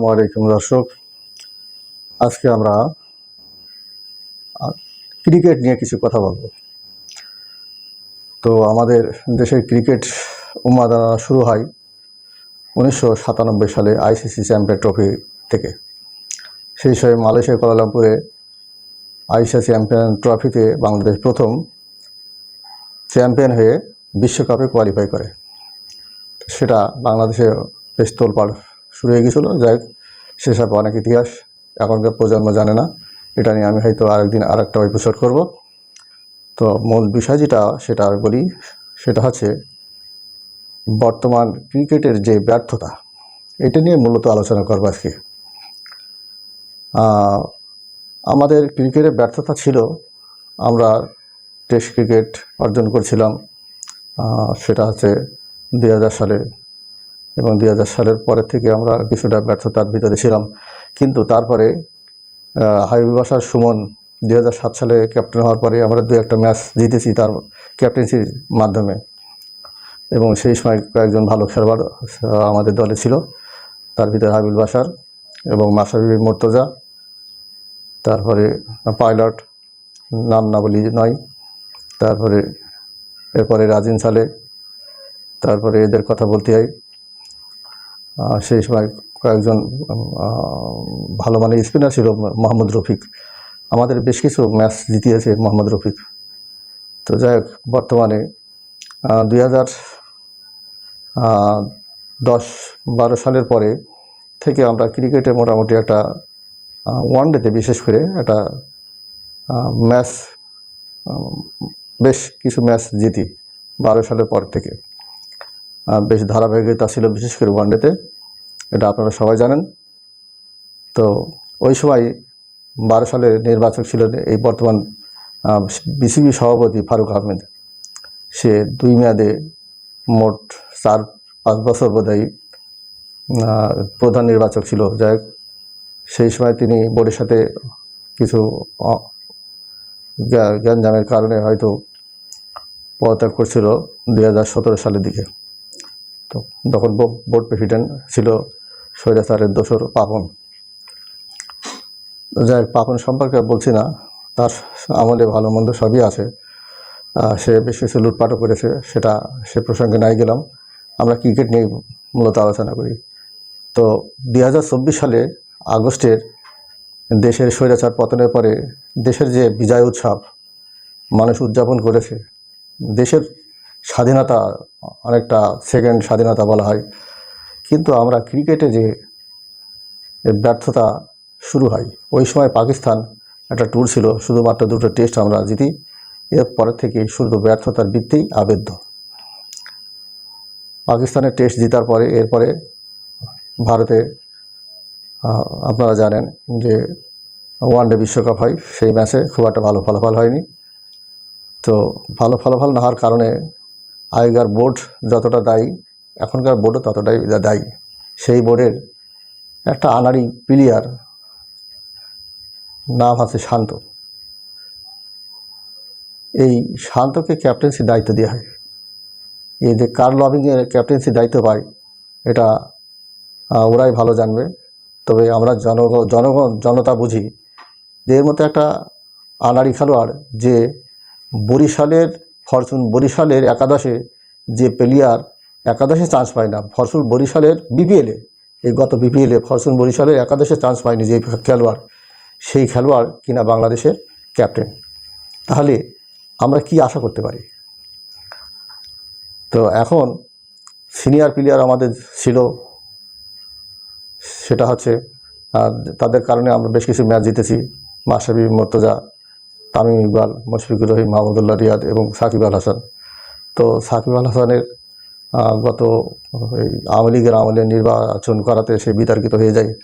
আসসালামাইকুম দর্শক। আজকে আমরা ক্রিকেট নিয়ে কিছু কথা বলব। তো আমাদের দেশের ক্রিকেট উন্মাদনা শুরু হয় উনিশশো সাতানব্বই সালে আইসিসি চ্যাম্পিয়ন ট্রফি থেকে। সেই সময় মালয়েশিয়া, কোয়ালালামপুরে আইসিসি চ্যাম্পিয়ন ট্রফিতে বাংলাদেশ প্রথম চ্যাম্পিয়ন হয়ে বিশ্বকাপে কোয়ালিফাই করে। সেটা বাংলাদেশে বেশ তোলপাড় শুরু হয়ে গেছিল। যাই হোক সেসব অনেক ইতিহাস। এখনকার প্রজন্ম জানে না। এটা নিয়ে আমি হয়তো আরেকদিন আর একটা এপিসোড করব। তো মূল বিষয় যেটা, সেটা বলি, সেটা হচ্ছে বর্তমান ক্রিকেটের যে ব্যর্থতা, এটা নিয়ে মূলত আলোচনা করব আজকে। আমাদের ক্রিকেটের ব্যর্থতা ছিল, আমরা টেস্ট ক্রিকেট অর্জন করছিলাম। সেটা হচ্ছে দুই হাজার সালে এবং দুই হাজার সালের পরের থেকে আমরা কিছুটা ব্যর্থতার ভিতরে ছিলাম। কিন্তু তারপরে হাবিবুল বাসার সুমন দুই হাজার সাত সালে ক্যাপ্টেন হওয়ার পরে আমরা দু একটা ম্যাচ জিতেছি তার ক্যাপ্টেন্সির মাধ্যমে। এবং সেই সময় কয়েকজন ভালো খেলোয়াড় আমাদের দলে ছিল। তার ভিতরে হাবিবুল বাসার এবং মাসাবি মোর্তজা, তারপরে পাইলট, নাম না বলি নয়। তারপরে, এরপরে রাজিন সালে, তারপরে এদের কথা বলতে হয় সেই সময় কয়েকজন ভালো মানের স্পিনার ছিল মোহাম্মদ রফিক। আমাদের বেশ কিছু ম্যাচ জিতিয়েছে মোহাম্মদ রফিক। তো যাই হোক, বর্তমানে দুই হাজার দশ বারো সালের পরে থেকে আমরা ক্রিকেটে মোটামুটি একটা ওয়ান ডেতে বিশেষ করে একটা ম্যাচ বেশ কিছু ম্যাচ জিতি বারো সালের পর থেকে। বেশ ধারাবাহিকতা ছিল বিশেষ করে ওয়ানডেতে এটা আপনারা সবাই জানেন। তো ওই সময় বারো সালে নির্বাচক ছিলেন এই বর্তমান বিসিবি সভাপতি ফারুক আহমেদ। সে দুই মেয়াদে মোট চার, পাঁচ বছর বোধহয় প্রধান নির্বাচক ছিল। যাই সেই সময় তিনি বোর্ডের সাথে কিছু জ্ঞানজামের কারণে হয়তো পদত্যাগ করছিল দুই হাজার সতেরো সালের দিকে। তো তখন বোর্ড প্রেসিডেন্ট ছিল স্বৈরাচারের দোসর পাপন। যাই পাপন সম্পর্কে বলছি না। তার আমলে ভালো মন্দ সবই আছে। সে বেশ কিছু লুটপাটও করেছে, সেটা সে প্রসঙ্গে নাই গেলাম। আমরা ক্রিকেট নিয়ে মূলত আলোচনা করি। তো দুই হাজার চব্বিশ সালে আগস্টের দেশের স্বৈরাচার পতনের পরে দেশের যে বিজয় উৎসব, মানুষ উদযাপন করেছে, দেশের স্বাধীনতা অনেকটা সেকেন্ড স্বাধীনতা বলা হয়। কিন্তু আমরা ক্রিকেটে যে ব্যর্থতা শুরু হয়, ওই সময় পাকিস্তান একটা ট্যুর ছিল, শুধুমাত্র দুটো টেস্ট আমরা জিতি। এর পরের থেকে শুধু ব্যর্থতার বৃত্তেই আবেদ্য পাকিস্তানের টেস্ট জিতার পরে, এরপরে ভারতে আপনারা জানেন যে ওয়ানডে বিশ্বকাপ হয়, সেই ম্যাচে খুব একটা ভালো ফলাফল হয়নি। তো ভালো ফলাফল না হওয়ার কারণে আগেকার বোর্ড যতটা দায়ী, এখনকার বোর্ডও ততটাই দায়ী। সেই বোর্ডের একটা আনাড়ি প্লেয়ার নাম আছে শান্ত। এই শান্তকে ক্যাপ্টেন্সি দায়িত্ব দেওয়া হয়। এই যে কার লবিংয়ের ক্যাপ্টেন্সি দায়িত্ব পায়, এটা ওরাই ভালো জানবে। তবে আমরা জনগণ জনগণ জনতা বুঝি যে এর মতো একটা আনাড়ি খেলোয়াড় যে বরিশালের ফরচুন বরিশালের একাদশে যে প্লেয়ার একাদশে চান্স পায় না, ফরচুন বরিশালের বিপিএলে এই গত বিপিএলে ফরচুন বরিশালের একাদশে চান্স পায়নি যে খেলোয়াড়, সেই খেলোয়াড় কিনা বাংলাদেশের ক্যাপ্টেন তাহলে আমরা কি আশা করতে পারি? তো এখন সিনিয়র প্লেয়ার আমাদের ছিল, সেটা হচ্ছে তাদের কারণে আমরা বেশ কিছু ম্যাচ জিতেছি। মাসাবি মর্তজা তামিম ইকবাল, মুশফিকুর রহিম, মাহমুদুল্লাহ রিয়াদ এবং সাকিব আল হাসান। তো সাকিব আল হাসানের গত এই আওয়ামী লীগের আমলে নির্বাচন করাতে সে বিতর্কিত হয়ে যায়।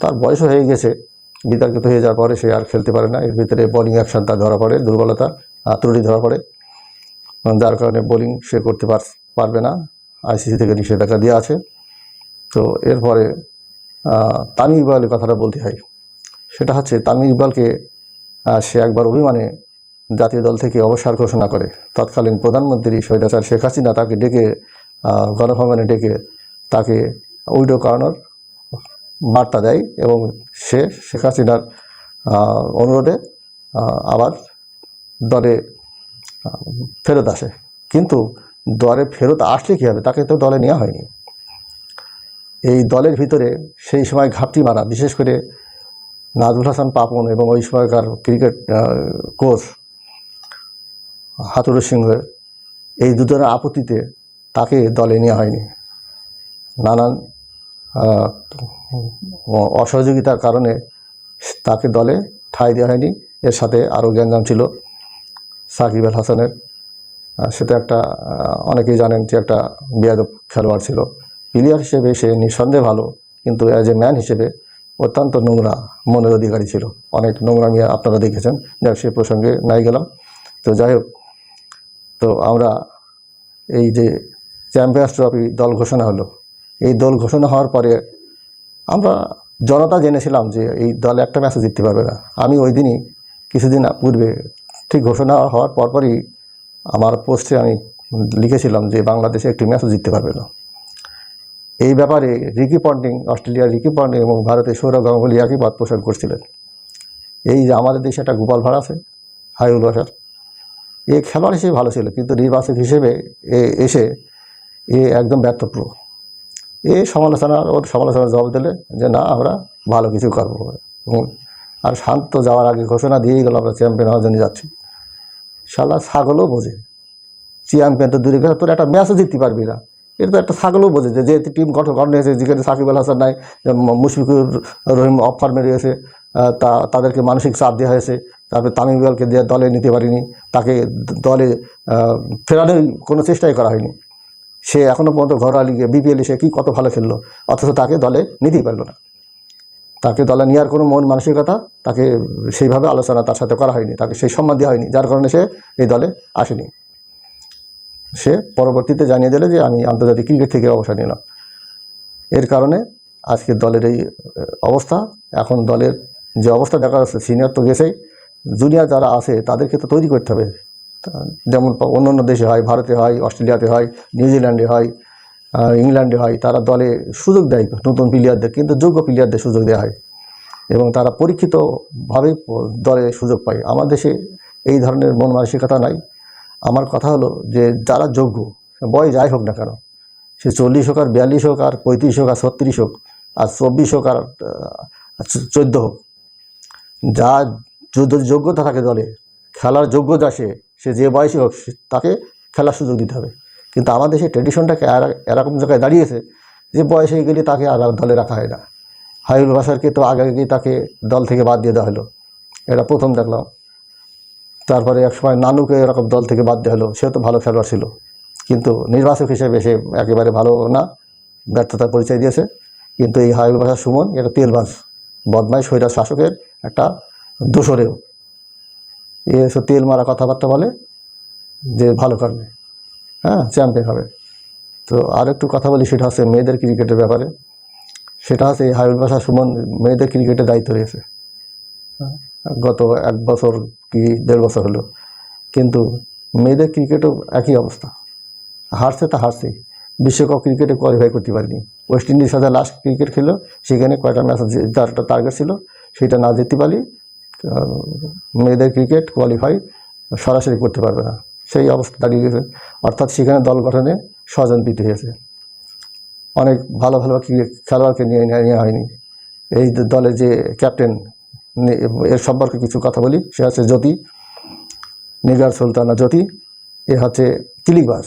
তার বয়সও হয়ে গেছে। বিতর্কিত হয়ে যাওয়ার পরে সে আর খেলতে পারে না। এর ভিতরে বোলিং অ্যাকশন তার ধরা পড়ে, দুর্বলতা ত্রুটি ধরা পড়ে। যার কারণে বোলিং সে করতে পার- পারবে না। আইসিসি থেকে নিষেধাজ্ঞা দেওয়া আছে। তো এরপরে তামিম ইকবালের কথাটা বলতে হয়। সেটা হচ্ছে তামিম ইকবালকে সে একবার অভিমানে জাতীয় দল থেকে অবসর ঘোষণা করে। তৎকালীন প্রধানমন্ত্রী স্বৈরাচার শেখ হাসিনা তাকে ডেকে গণভবনে ডেকে তাকে উইডো করানোর বার্তা দেয় এবং সে শেখ হাসিনার অনুরোধে আবার দলে ফেরত আসে। কিন্তু দলে ফেরত আসলে কী হবে? তাকে তো দলে নেওয়া হয়নি। এই দলের ভিতরে সেই সময় ঘাপটি মারা, বিশেষ করে নাজমুল হাসান পাপন এবং ওই সময়কার ক্রিকেট কোচ হাতুরু সিংহ এই দুজনের আপত্তিতে তাকে দলে নেওয়া হয়নি। নানান অসহযোগিতার কারণে তাকে দলে ঠাঁই দেওয়া হয়নি। এর সাথে আরও গ্যাঞ্জাম ছিল সাকিব আল হাসানের। সেটা একটা অনেকেই জানেন যে একটা বেয়াদব খেলোয়াড় ছিল। প্লেয়ার হিসেবে সে নিঃসন্দেহে ভালো, কিন্তু অ্যাজ এ ম্যান হিসেবে অত্যন্ত নোংরা মনের অধিকারী ছিল। অনেক নোংরামি আপনারা দেখেছেন। যাক, সে প্রসঙ্গে নাই গেলাম। তো যাই হোক, তো আমরা এই যে চ্যাম্পিয়ন্স ট্রফি দল ঘোষণা হলো, এই দল ঘোষণা হওয়ার পরে আমরা জনতা জেনেছিলাম যে এই দল একটা ম্যাচও জিততে পারবে না। আমি ওই দিনই কিছুদিন পূর্বে ঠিক ঘোষণা হওয়ার পরপরই আমার পোস্টে আমি লিখেছিলাম যে বাংলাদেশে একটি ম্যাচও জিততে পারবে না। এই ব্যাপারে রিকি পন্টিং, অস্ট্রেলিয়ার রিকি পন্টিং এবং ভারতের সৌরভ গাঙ্গুলি একই মত পোষণ করছিলেন। এই যে আমাদের দেশে একটা গোপাল ভাড় আছে হাইউল বাসার, এ খেলোয়াড় হিসেবে ভালো ছিল, কিন্তু নির্বাচক হিসেবে এ এসে এ একদম ব্যর্থপ্র এ সমালোচনার ওর সমালোচনার জবাব দিলে যে না, আমরা ভালো কিছু করব। এবং আর শান্ত যাওয়ার আগে ঘোষণা দিয়েই গেল, আমরা চ্যাম্পিয়ন হওয়ার জন্য যাচ্ছি। শালা ছাগলও বোঝে। চ্যাম্পিয়ন তো দূরে কথা তোর একটা ম্যাচও জিততে পারবি না। এটা তো একটা ছাগলও বোঝে যে টিম গঠন গঠন হয়েছে, যেখানে সাকিব আল হাসান নাই মুশফিকুর রহিম অফ ফর্মে রয়েছে তা, তাদেরকে মানসিক চাপ দেওয়া হয়েছে, তারপরে তামিম ইকবালকে দলে নিতে পারিনি, তাকে দলে ফেরানোর কোনো চেষ্টাই করা হয়নি। সে এখনও পর্যন্ত ঘরোয়া লিগে বিপিএল সে কী কত ভালো খেললো, অথচ তাকে দলে নিতেই পারল না। তাকে দলে নেওয়ার কোনো মন মানসিকতা তাকে সেইভাবে আলোচনা তার সাথে করা হয়নি, তাকে সেই সম্মান দেওয়া হয়নি, যার কারণে সে এই দলে আসেনি। সে পরবর্তীতে জানিয়ে দিলে যে আমি আন্তর্জাতিক ক্রিকেট থেকে অবসর নিলাম। এর কারণে আজকে দলের এই অবস্থা, এখন দলের যে অবস্থা দেখা যাচ্ছে সিনিয়র তো গেছেই। জুনিয়র যারা আছে তাদেরকে তো তৈরি করতে হবে। যেমন অন্য অন্য দেশে হয়, ভারতে হয়, অস্ট্রেলিয়াতে হয় নিউজিল্যান্ডে হয় ইংল্যান্ডে হয়, তারা দলে সুযোগ দেয় নতুন প্লেয়ারদের কিন্তু যোগ্য প্লেয়ারদের সুযোগ দেওয়া হয়। এবং তারা পরীক্ষিতভাবেই প- দলে সুযোগ পায়। আমার দেশে এই ধরনের মন মানসিকতা নাই। আমার কথা হলো যে যারা যোগ্য বয় যাই হোক না কেন, সে চল্লিশ হোক আর বিয়াল্লিশ হোক আর পঁয়ত্রিশ হোক আর ছত্রিশ হোক আর চব্বিশ হোক আর চোদ্দ হোক, যা যোগ্যতা থাকে দলে, খেলার যোগ্যতা সে সে যে বয়সী হোক তাকে খেলার সুযোগ দিতে হবে। কিন্তু আমাদের দেশে ট্রেডিশনটাকে এরা- এরকম জায়গায় দাঁড়িয়েছে যে বয়স হয়ে গেলে তাকে আর দলে রাখা হয় না। হাইউল বাসারকে তো আগে আগেই তাকে দল থেকে বাদ দিয়ে দেওয়া হলো। এটা প্রথম দেখলাম। তারপরে এক সময় নানুকে এরকম দল থেকে বাদ দেওয়া হলো। সেও তো ভালো খেলোয়াড় ছিল। কিন্তু নির্বাচক হিসেবে সে একেবারে ভালো না। ব্যর্থতার পরিচয় দিয়েছে। কিন্তু এই হাইউল বাসার সুমন এটা তেলবাজ বদমাই সৈরা শাসকের একটা দোসরেও। এ এসে তেল মারা কথাবার্তা বলে যে ভালো করবে। হ্যাঁ চ্যাম্পিয়ন হবে। তো আর একটু কথা বলি সেটা হচ্ছে মেয়েদের ক্রিকেটের ব্যাপারে। সেটা হচ্ছে এই হাইউল বাসা সুমন মেয়েদের ক্রিকেটের দায়িত্ব রয়েছে। হ্যাঁ, গত এক বছর কি দেড় বছর হলো। কিন্তু মেয়েদের ক্রিকেটও একই অবস্থা। হারছে তা হারছে বিশ্বকাপ ক্রিকেটে কোয়ালিফাই করতে পারিনি। ওয়েস্ট ইন্ডিজ সাথে লাস্ট ক্রিকেট খেলো, সেখানে কয়টা ম্যাচ একটা টার্গেট ছিল, সেটা না জিততে পারি মেয়েদের ক্রিকেট কোয়ালিফাই সরাসরি করতে পারবে না। সেই অবস্থা দাঁড়িয়ে গেছে। অর্থাৎ সেখানে দল গঠনে স্বজনপ্রীতি হয়েছে। অনেক ভালো ভালো খেলোয়াড়কে নিয়ে নেওয়া হয়নি। এই দলের যে ক্যাপ্টেন এর সম্পর্কে কিছু কথা বলি। সে হচ্ছে জ্যোতি, নিগার সুলতানা জ্যোতি, এ হচ্ছে কিলিকবাজ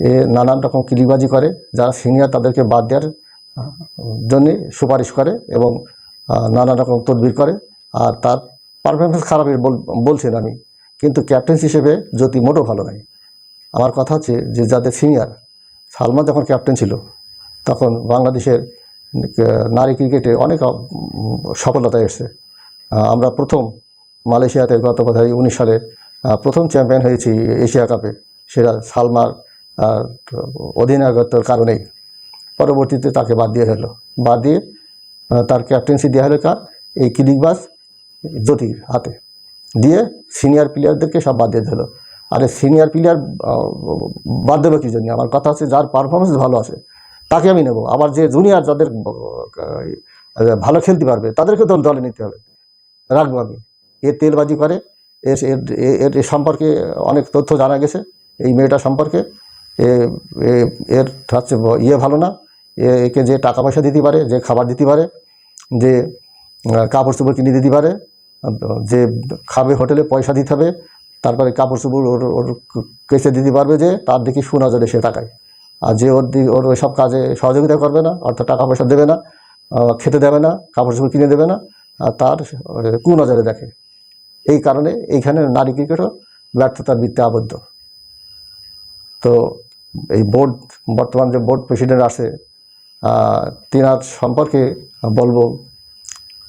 এ নানান রকম কিলিবাজি করে, যারা সিনিয়র তাদেরকে বাদ দেওয়ার জন্য সুপারিশ করে এবং নানা রকম তদবির করে। আর তার পারফরমেন্স খারাপ বল- বলছি না আমি, কিন্তু ক্যাপ্টেন্স হিসেবে জ্যোতি মোটেও ভালো নাই আমার কথা হচ্ছে যে, যাদের সিনিয়র সালমান যখন ক্যাপ্টেন ছিল, তখন বাংলাদেশের নারী ক্রিকেটে অনেক সফলতা এসছে। আমরা প্রথম মালয়েশিয়াতে গত বোধহয় উনিশ সালে প্রথম চ্যাম্পিয়ন হয়েছি এশিয়া কাপে, সেটা সালমার অধিনায়কত্বের কারণেই। পরবর্তীতে তাকে বাদ দিয়ে হলো বাদ দিয়ে তার ক্যাপ্টেন্সি দেওয়া হলো কার? এই কিলিকবাস জ্যোতির হাতে। দিয়ে সিনিয়র প্লেয়ারদেরকে সব বাদ দিয়ে দিলো। আরে সিনিয়র প্লেয়ার বাদ দেবে কি জন্য? আমার কথা হচ্ছে যার পারফরমেন্স ভালো আছে তাকে আমি নেব। আবার যে জুনিয়র যাদের ভালো খেলতে পারবে, তাদেরকে তো দলে নিতে হবে। রাখব আমি। এ তেলবাজি করে এর এর- এর- সম্পর্কে অনেক তথ্য জানা গেছে। এই মেয়েটা সম্পর্কে। এর হচ্ছে ইয়ে ভালো না। একে যে টাকা পয়সা দিতে পারে, যে খাবার দিতে পারে, যে কাপড় চোপড় কিনে দিতে পারে, যে খাবে হোটেলে পয়সা দিতে হবে, তারপরে কাপড় চোপড় ওর ওর কেসে দিতে পারবে যে, তার দিকে সুনজরে সে তাকায়। আর যে ওর ওর ওইসব কাজে সহযোগিতা করবে না অর্থাৎ টাকা পয়সা দেবে না খেতে দেবে না কাপড় চোপড় কিনে দেবে না তার কুনজরে দেখে। এই কারণে এইখানে নারী ক্রিকেটও ব্যর্থতার বৃত্তে আবদ্ধ। তো এই বোর্ড বর্তমান যে বোর্ড প্রেসিডেন্ট আছে তিনার সম্পর্কে বলব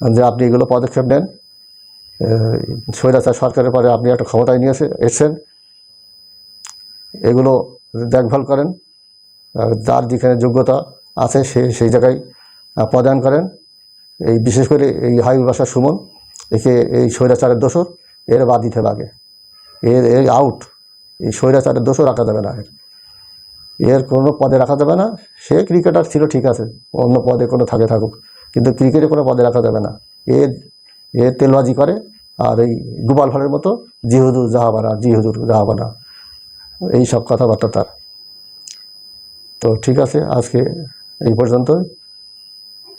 যে আপনি এগুলো পদক্ষেপ নেন। আহ, স্বৈরাচার সরকারের পরে আপনি একটা ক্ষমতায় নিয়ে এসে এসছেন। এগুলো দেখভাল করেন। যার যেখানে যোগ্যতা আছে সে সেই জায়গায় পদায়ন করেন। এই বিশেষ করে এই হাইবুল বাসার সুমন, একে এই স্বৈরাচারের দোষর, এর বাদ দিতে আগে এর এই আউট এই স্বৈরাচারের দোষও রাখা যাবে না এর। এর কোনো পদে রাখা যাবে না। সে ক্রিকেটার ছিল, ঠিক আছে, অন্য পদে কোনো থাকে থাকুক, কিন্তু ক্রিকেটে কোনো পদে রাখা যাবে না। এ এ তেলবাজি করে, আর এই গোপাল ভাড়ের মতো জিহুদুর জাহাবানা জিহুদুর জাহাবানা এই সব কথাবার্তা তার। তো ঠিক আছে আজকে এই পর্যন্তই।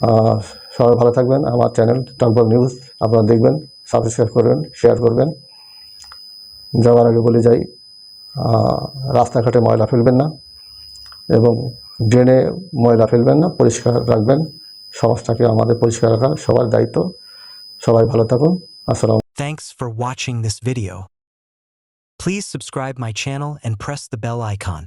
আহ, সবাই ভালো থাকবেন। আমার চ্যানেল টকবক নিউজ আপনারা দেখবেন সাবস্ক্রাইব করবেন শেয়ার করবেন। যাওয়ার আগে বলে যাই রাস্তাঘাটে ময়লা ফেলবেন না এবং ড্রেনে ময়লা ফেলবেন না পরিষ্কার রাখবেন। সমাজটাকে আমাদের পরিষ্কার রাখা সবার দায়িত্ব। সবাই ভালো থাকুন। আসসালাম Thanks for watching this video. Please subscribe my channel and press the bell icon.